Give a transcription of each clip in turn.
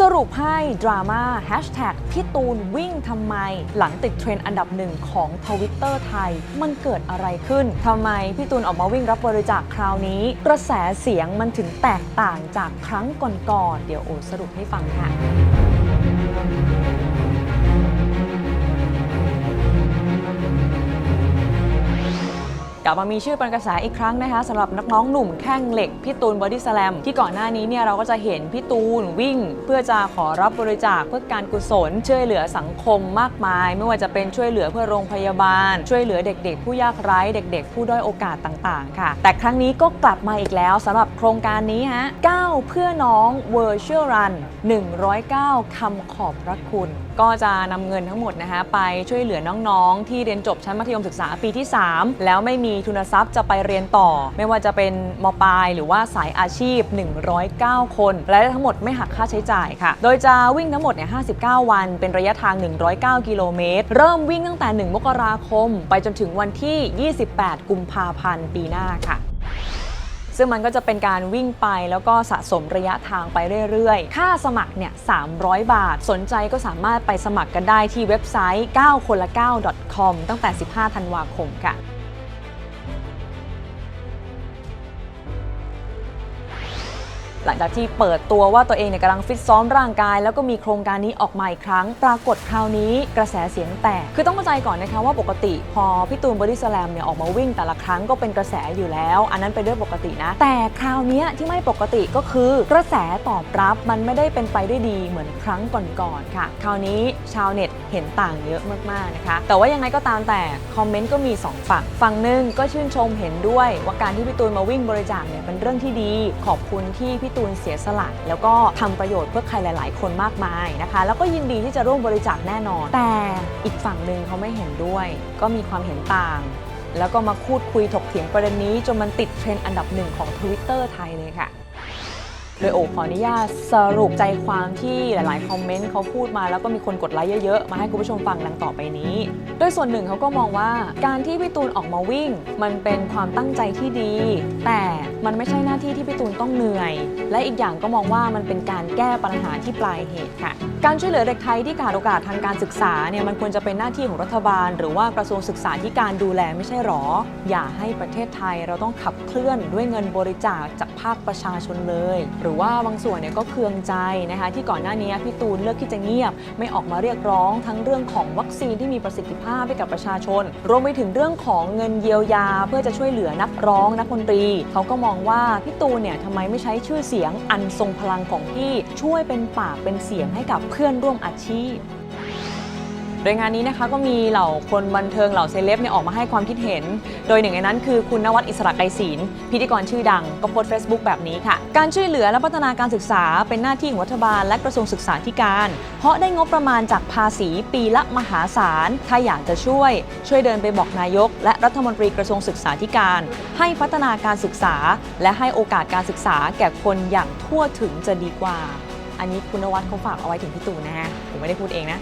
สรุปให้ดราม่าแฮชแท็กพี่ตูนวิ่งทำไม หลังติดเทรนด์อันดับหนึ่งของทวิตเตอร์ไทย มันเกิดอะไรขึ้นทำไมพี่ตูนออกมาวิ่งรับบริจาคคราวนี้ กระแสเสียงมันถึงแตกต่างจากครั้งก่อนๆเดี๋ยวโอสรุปให้ฟังค่ะ ลับมามีชื่อเป็นกระแสอีกครั้งนะคะสำหรับนักน้องหนุ่มแข้งเหล็กพี่ตูนบอดี้สแลมที่ก่อนหน้านี้เนี่ยเราก็จะเห็นพี่ตูนวิ่ง เพื่อจะขอรับบริจาคเพื่อการกุศล ช่วยเหลือสังคมมากมาย ไม่ว่าจะเป็นช่วยเหลือเพื่อโรงพยาบาล ช่วยเหลือเด็ก ๆ ผู้ยากไร้เด็ก ๆ ผู้ด้อยโอกาสต่างๆ ค่ะ แต่ครั้งนี้ก็กลับมาอีกแล้วสำหรับโครงการนี้ฮะ9เพื่อน้อง Virtual Run 109คำขอบพระคุณ ก็จะนำเงินทั้งหมดนะคะไปช่วยเหลือน้องๆ ที่เรียนจบชั้นมัธยมศึกษาปีที่ 3 แล้วไม่มีทุนทรัพย์จะไปเรียนต่อ ไม่ว่าจะเป็นมปลาย หรือว่าสายอาชีพ 109 คน และทั้งหมดไม่หักค่าใช้จ่ายค่ะ โดยจะวิ่งทั้งหมดเนี่ย59 วัน เป็นระยะทาง 109 กิโลเมตร เริ่มวิ่งตั้งแต่ 1 มกราคม ไปจนถึงวันที่ 28 กุมภาพันธ์ปีหน้าค่ะซึ่งมันก็จะเป็นการวิ่งไปแล้วก็สะสมระยะทางไปเรื่อยๆ ค่าสมัครเนี่ย 300 บาท สนใจก็สามารถไปสมัครกันได้ที่เว็บไซต์ 9คนละ 9 .com ตั้งแต่ 15 ธันวาคมค่ะ หลังจากที่เปิดตัวว่าตัวเองเนี่ยกำลังฟิตซ้อมร่างกาย แล้วก็มีโครงการนี้ออกมาอีกครั้ง ปรากฏคราวนี้กระแสเสียงแตก คือต้องเข้าใจก่อนนะคะว่าปกติ พอพี่ตูนบอดี้สแลมเนี่ยออกมาวิ่งแต่ละครั้งก็เป็นกระแสอยู่แล้ว อันนั้นเป็นเรื่องปกตินะ แต่คราวนี้ที่ไม่ปกติก็คือกระแสตอบรับมันไม่ได้เป็นไปด้วยดีเหมือนครั้งก่อนๆค่ะ คราวนี้ชาวเน็ตเห็นต่างเยอะมากๆนะคะ แต่ว่ายังไงก็ตามแต่คอมเมนต์ก็มีสองฝั่ง ฝั่งหนึ่งก็ชื่นชมเห็นด้วย ว่าการที่พี่ตูนมาวิ่งบริจาคเนี่ยเป็นเรื่องที่ดี ขอบคุณที่พี่ตูนเสียสละแล้วก็ทำประโยชน์เพื่อใครหลาย ๆ คนมากมายนะคะ แล้วก็ยินดีที่จะร่วมบริจาคแน่นอน แต่อีกฝั่งหนึ่งเขาไม่เห็นด้วย ก็มีความเห็นต่าง แล้วก็มาพูดคุยถกเถียงประเด็นนี้จนมันติดเทรนด์อันดับหนึ่งของ Twitter ไทยเลยค่ะ โดยโอขออนุญาตสรุปใจความที่หลาย ๆ คอมเมนต์เขาพูดมาแล้วก็มีคนกดไลค์เยอะ ๆ มาให้คุณผู้ชมฟังดังต่อไปนี้ โดยส่วนหนึ่งเขาก็มองว่าการที่พี่ตูนออกมาวิ่ง มันเป็นความตั้งใจที่ดี แต่มันไม่ใช่หน้าที่ที่พี่ตูนต้องเหนื่อย และอีกอย่างก็มองว่ามันเป็นการแก้ปัญหาที่ปลายเหตุค่ะ การช่วยเหลือเด็กไทยที่ขาดโอกาสทางการศึกษาเนี่ยมันควรจะเป็นหน้าที่ของรัฐบาล หรือว่ากระทรวงศึกษาธิการดูแลไม่ใช่หรอ อย่าให้ประเทศไทยเราต้องขับเคลื่อนด้วยเงินบริจาคจากภาคประชาชนเลยหรือือว่าบางส่วนเนี่ยก็เคืองใจนะคะที่ก่อนหน้านี้พี่ตูนเลือกที่จะเงียบ ไม่ออกมาเรียกร้องทั้งเรื่องของวัคซีนที่มีประสิทธิภาพให้กับประชาชน รวมไปถึงเรื่องของเงินเยียวยา เพื่อจะช่วยเหลือนักร้องนักดนตรี เขาก็มองว่าพี่ตูนเนี่ยทำไมไม่ใช้ชื่อเสียงอันทรงพลังของพี่ช่วยเป็นปากเป็นเสียงให้กับเพื่อนร่วมอาชีพ โดยงานนี้นะคะก็มีเหล่าคนบันเทิงเหล่าเซเลบเนี่ยออกมาให้ความคิดเห็น โดยหนึ่งในนั้นคือคุณนวัดอิสระไกรศิลพิธีกรชื่อดังก็โพสต์ Facebook แบบนี้ค่ะ การช่วยเหลือและพัฒนาการศึกษาเป็นหน้าที่ของรัฐบาลและกระทรวงศึกษาธิการ เพราะได้งบประมาณจากภาษีปีละมหาศาล ถ้าอยากจะช่วย ช่วยเดินไปบอกนายก และรัฐมนตรีกระทรวงศึกษาธิการ ให้พัฒนาการศึกษา และให้โอกาสการศึกษาแก่คนอย่างทั่วถึงจะดีกว่า อันนี้คุณนวัดเขาฝากเอาไว้ถึงพี่ตูนนะฮะผมไม่ได้พูดเองนะ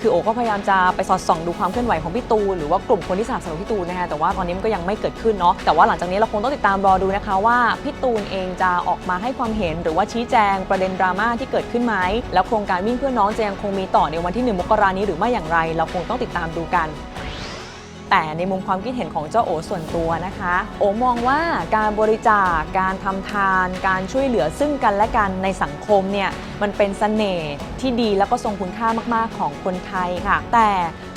คือโอก็พยายามจะไปสอดส่องดูความเคลื่อนไหวของพี่ตูนหรือว่ากลุ่มคนที่สนับสนุนพี่ตูนนะคะแต่ว่าตอนนี้มันก็ยังไม่เกิดขึ้นเนาะแต่ว่าหลังจากนี้เราคงต้องติดตามรอดูนะคะว่าพี่ตูนเองจะออกมาให้ความเห็น หรือว่าชี้แจงประเด็นดราม่าที่เกิดขึ้นไหมแล้วโครงการวิ่งเพื่อน้องจะยังคงมีต่อในวันที่ 1 มกรานี้หรือไม่อย่างไร เราคงต้องติดตามดูกันแต่ในมุมความคิดเห็นของเจ้าโอส่วนตัวนะคะ โอมองว่าการบริจาคการทำทาน การช่วยเหลือซึ่งกันและกันในสังคมเนี่ยมันเป็นเสน่ห์ที่ดีแล้วก็ทรงคุณค่ามากๆของคนไทยค่ะ แต่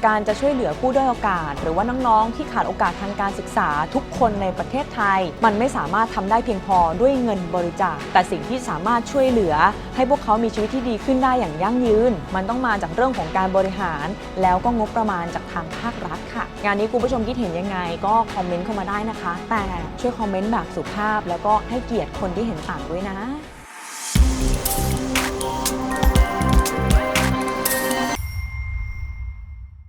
การจะช่วยเหลือผู้ด้อยโอกาส หรือว่าน้องๆ ที่ขาดโอกาสทางการศึกษาทุกคนในประเทศไทย มันไม่สามารถทำได้เพียงพอด้วยเงินบริจาค แต่สิ่งที่สามารถช่วยเหลือ ให้พวกเขามีชีวิตที่ดีขึ้นได้อย่างยั่งยืน มันต้องมาจากเรื่องของการบริหาร แล้วก็งบประมาณจากทางภาครัฐค่ะ งานนี้คุณผู้ชมคิดเห็นยังไง ก็คอมเมนต์เข้ามาได้นะคะ แต่ช่วยคอมเมนต์แบบสุภาพ แล้วก็ให้เกียรติคนที่เห็นต่างด้วยนะ